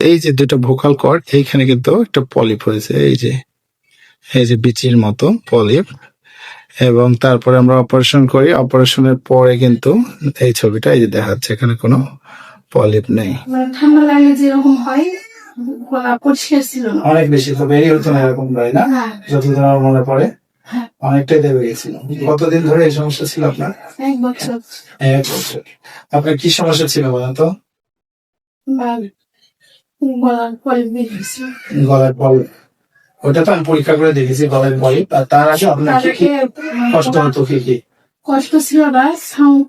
এই যে দুটো ভোকাল কর্ড এইখানে কিন্তু একটা পলিপ হয়েছে এই যে এই যে বিচির মতো পলিপ। এবং তারপরে আমরা অপারেশন করি অপারেশনের পরে কিন্তু এই ছবিটা এই যে দেখাচ্ছে এখানে কোনো পলিপ নেই। মানে ঠান্ডা লাগলে যেরকম হয় পরিষ্কার ছিল অনেক বেশি তো বেরিয়ে হতো না এরকম হয় না? হ্যাঁ। যতদিন আমার মনে পড়ে হ্যাঁ। অনেকটাই দেবে গেছিল। কতদিন ধরে এই সমস্যা ছিল আপনার? এক বছর। এক বছর। আপনার কি সমস্যা ছিল বলেন তো? বা গলার পলিপ ওটা তো আমি পরীক্ষা করে দেখেছি গলার পলিপ আর তার আগে কি? কষ্ট হতো কি কি? কষ্ট ছিল না সাউন্ড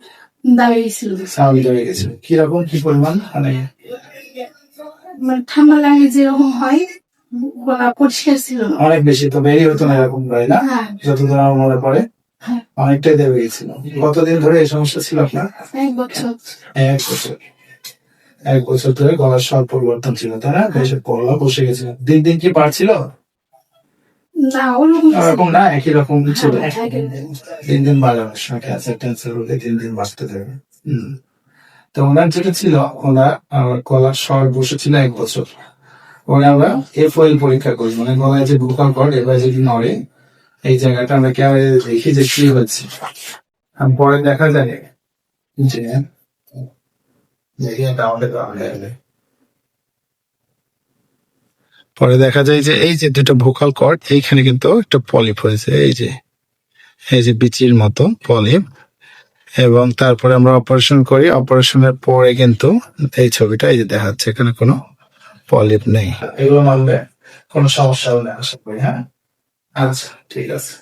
সাউন্ড হয়ে গেছিল কীরকম কি পরিমাণ? মানে মানে ঠান্ডা লাগে যেরকম হয় গলা পরিষ্কার ছিল অনেক বেশি তো বেরিয়ে হতো না এরকম হয় না? হ্যাঁ। যতদিন আমার মনে পড়ে হ্যাঁ। অনেকটাই দেবে গেছিল। কতদিন ধরে এই সমস্যা ছিল আপনার? এক বছর। এক বছর। এক বছর ধরে গলার স্বর পরিবর্তন ছিল তাই না? বেশি পড়লা বসে গেছিল দিন দিন কি পারছিল না ওরকম না একই রকম ছিল। দিন দিন বাড়ে অনেক সময় ক্যান্সার হলে দিন দিন বাড়তে থাকবে তো ওনার যেটা ছিল ওনার গলার স্বর বসেছিল এক বছর। পরে আমরা এফ ওয়েল পরীক্ষা করি। মানে গলায় যে এবার যদি নড়ে এই জায়গাটা আমরা ক্যামেরা দেখি যে কি হচ্ছে। পরে দেখা যায় যে পরে দেখা যায় যে এই যে দুটো ভোকাল কর্ড এইখানে কিন্তু একটা পলিপ হয়েছে এই যে এই যে বিচির মতো পলিপ এবং তারপরে আমরা অপারেশন করি অপারেশনের পরে কিন্তু এই ছবিটা এই যে দেখাচ্ছে এখানে কোনো পলিপ নেই। এগুলো মানবে কোনো সমস্যা না আশা করি হ্যাঁ? আচ্ছা ঠিক আছে।